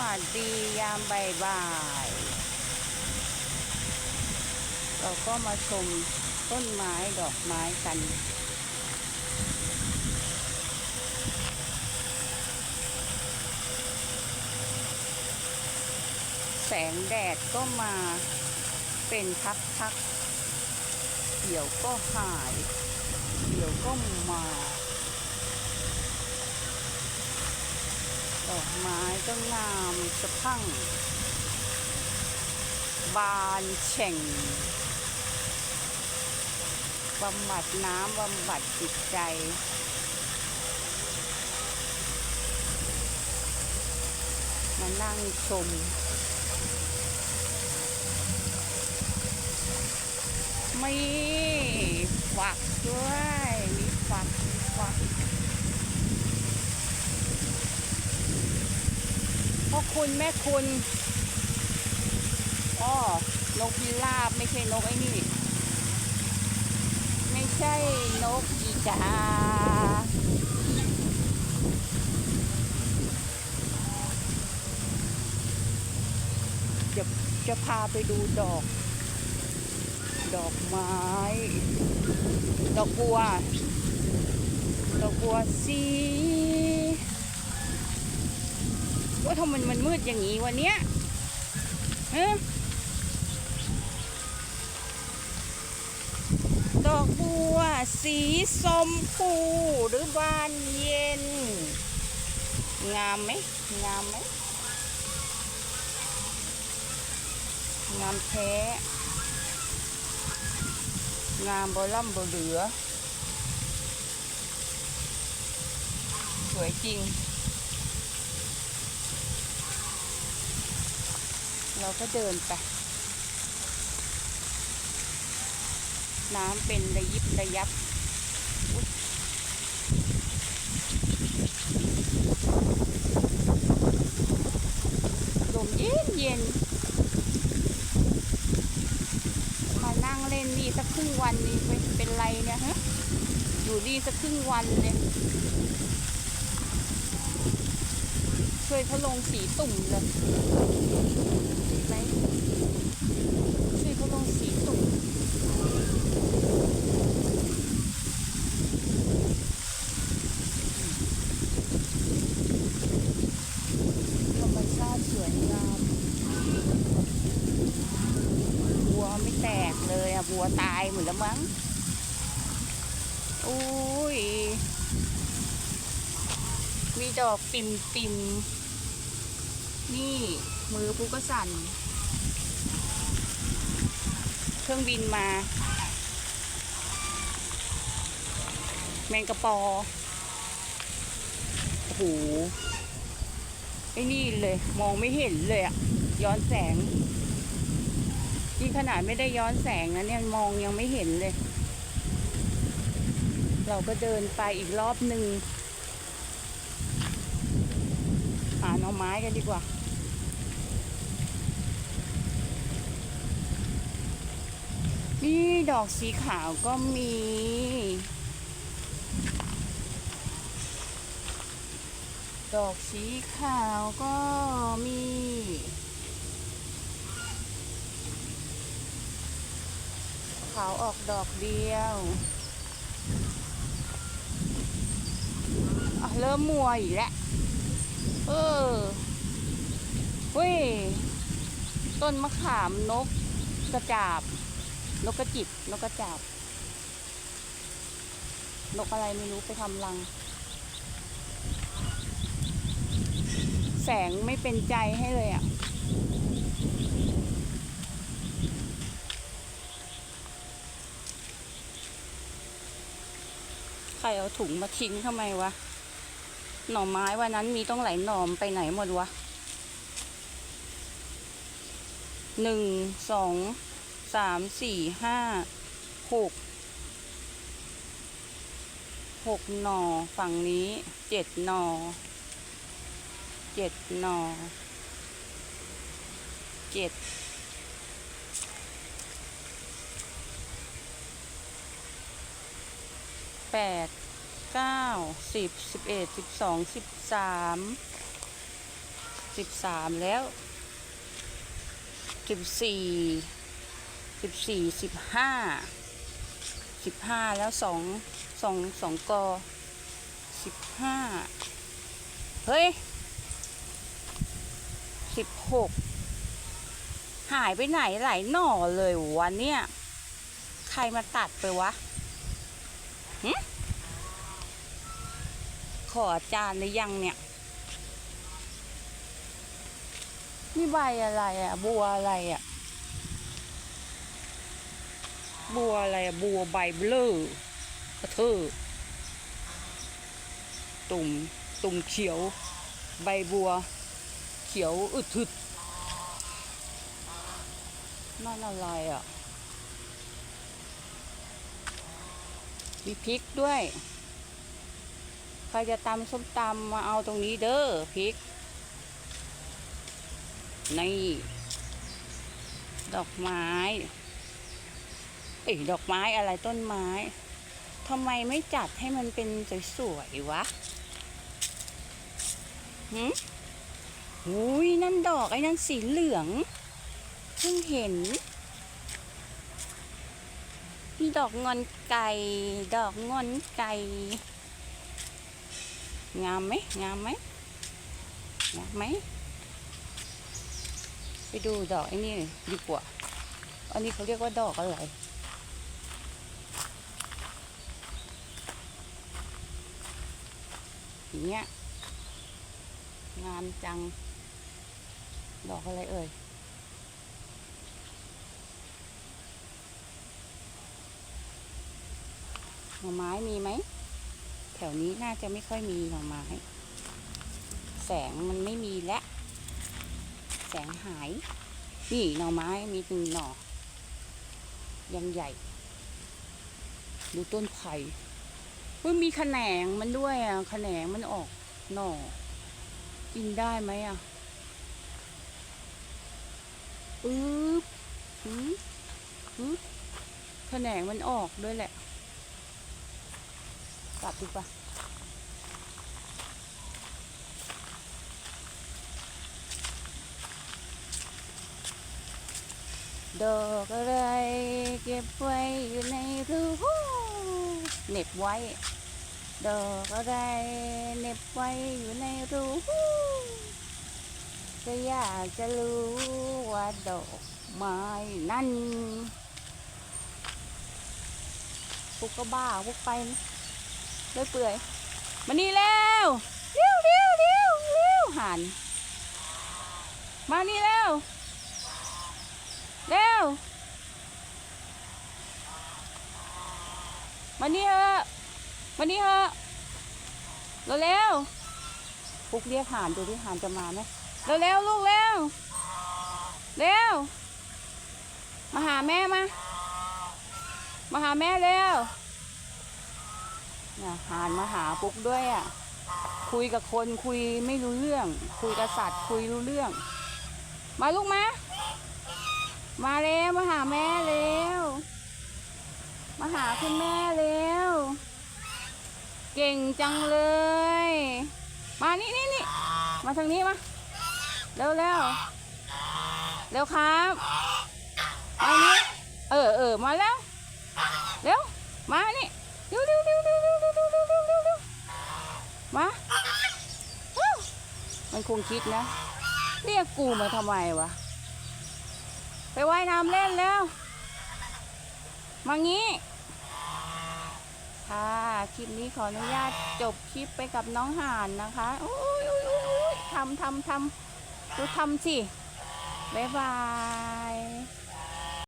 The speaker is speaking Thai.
วัสดียามบ่ายๆเราก็มาชมต้นไม้ดอกไม้กัน แสงแดดก็มาเป็นพักๆเดี๋ยวก็หาย เดี๋ยวก็มา ดอกไม้ก็งามสะพั่ง บานแฉ่งบำบัดน้ำบำบัดจิตใจ มานั่งชม ไมีฝักด้วย มีฝักมีฝัก พ่อคุณแม่คุณอ้อนกพิราบไม่ใช่นกไอ้นี่ ไม่ใช่นกอีกาจะจะพาไปดูดอก ดอกไม้ ดอกบัว ดอกบัวสี ว่าทำไมมันมืดอย่างนี้วันเนี้ยเฮะดอกบัว สีสมพูหรือบานเย็น งามไหมงามไหมงามแท้ งามบอล่ำบอเหลือ สวยจริง เราก็เดินไป น้ำเป็นระยิบระยับลมเย็นเย็น มานั่งเล่นนี่สักครึ่งวันนี่เป็นเป็นไรเนี่ยฮะ อยู่นี่สักครึ่งวันเลย ช่วยเขาลงสีตุ่มเลยดีไหมช่วยเขาลงสีตุ่มธรรมชาติสวยงามบัวไม่แตกเลยอะบัวตายหมดแล้วมั้งอุ้ยมีดอกปิ่มปิม นี่มือผู้ก็สั่น เครื่องบินมา แมงกะปอโอ้โหไอ้นี่เลย มองไม่เห็นเลยอะย้อนแสงนี่ขนาดไม่ได้ย้อนแสงนะเนี่ยมองยังไม่เห็นเลย เราก็เดินไปอีกรอบหนึ่งหาหน่อไม้กันดีกว่า นี่ดอกสีขาวก็มี ดอกสีขาวก็มี ขาวออกดอกเดียวเริ่มมัวอีกแล้วเออเว้ย ต้นมะขามนกกระจาบ นกกระจิบนกกระจาบนกอะไรไม่รู้ไปทำรัง แสงไม่เป็นใจให้เลยอะ ใครเอาถุงมาทิ้งทำไมวะ หน่อไม้วันนั้นมีต้องไหลหน่อมไปไหนหมดวะหนึ่งสอง สามสี่ห้าหกหกหนอฝั่งนี้เจ็ดหนอเจ็ดหนอเจ็ดแปดเก้าสิบสิบเอ็ดสิบสองสิบสามสิบสามแล้วสิบสี่ สิบสี่สิบห้าสิบห้าแล้วสองสองสองกอสิบห้าเฮ้ยสิบหกหายไปไหนหลายหน่อเลยวันเนี้ยใครมาตัดไปวะหึขออาจารย์หรือยังเนี่ย นี่ใบอะไรอะบัวอะไรอะ บัวอะไรบัวใบเบลอกระเทอตุ่มตุ่มเขียว ใบบัว เขียวอึดทึดนั่นอะไรอะ มีพริกด้วย ใครจะตำส้มตำมาเอาตรงนี้เด้อพริก นี่ ดอกไม้ อ้ยดอกไม้อะไรต้นไม้ทำไมไม่จัดให้มันเป็นสวยๆวะหืมหุยนั่นดอกไอ้นั่นสีเหลืองเพิ่งเห็นนี่ดอกงอนไก่ ดอกงอนไก่ งามไหมงามไหมงามไหมไปดูดอกไอ้นี่ดีกว่า อันนี้เขาเรียกว่าดอกอะไร อย่างเงี้ย งามจัง ดอกอะไรเอ่ย หน่อไม้มีไหม แถวนี้น่าจะไม่ค่อยมีหน่อไม้ แสงมันไม่มีแล้ว แสงหาย นี่หน่อไม้มีหนึ่งหน่อ ยังใหญ่ ดูต้นไผ่ เฮ้ยมีขแขนงมันด้วยอะขแขนงมันออกหน่อ กินได้ไหมอะอึ๊บอึ๊บอึ๊บแขนงมันออกด้วยแหละกลับดีกว่าดอกอะไรเก็บไว้อยู่ในรู เน็บไว้ ดอกอะไรเน็บไว้อยู่ในรูก็อยากจะรู้ว่าดอกไม้นั่นพวกก็บ้าพวกไปเลยเปื่อยมานี่แล้วเร็วเร็วเร็วเร็วหันมานี่แล้วเร็ว มานี่เถอะมานี่เถอะเร็วเร็วปุกเรียกหานดูดิหานจะมาไหมเร็วเร็วลูกเร็วเร็วมาหาแม่มา มาหาแม่เร็วเนี่ยหานมาหาปุ๊กด้วยอะ คุยกับคนคุยไม่รู้เรื่อง คุยกับสัตว์คุยรู้เรื่อง มาลูกมา มาเร็วมาหาแม่เร็ว มาหาคุณแม่เร็ว เก่งจังเลย มานี่นี่นี่มาทางนี้มา เร็วเร็วเร็วครับมานี่เออเออมาแล้ว เร็ว มานี่เร็วเร็วเร็วเร็วเร็วเร็วเร็วเร็วเร็วเร็วเร็วมามันคงคิดนะ เรียกกูมาทำไมวะ ไปว่ายน้ำเล่นแล้ว มางี้ ค่ะ คลิปนี้ขออนุญาตจบคลิปไปกับน้องห่านนะคะโอ้ยโอ้ยโอ้ยโอ้ยทำทำทำดูทำสิ บ๊ายบาย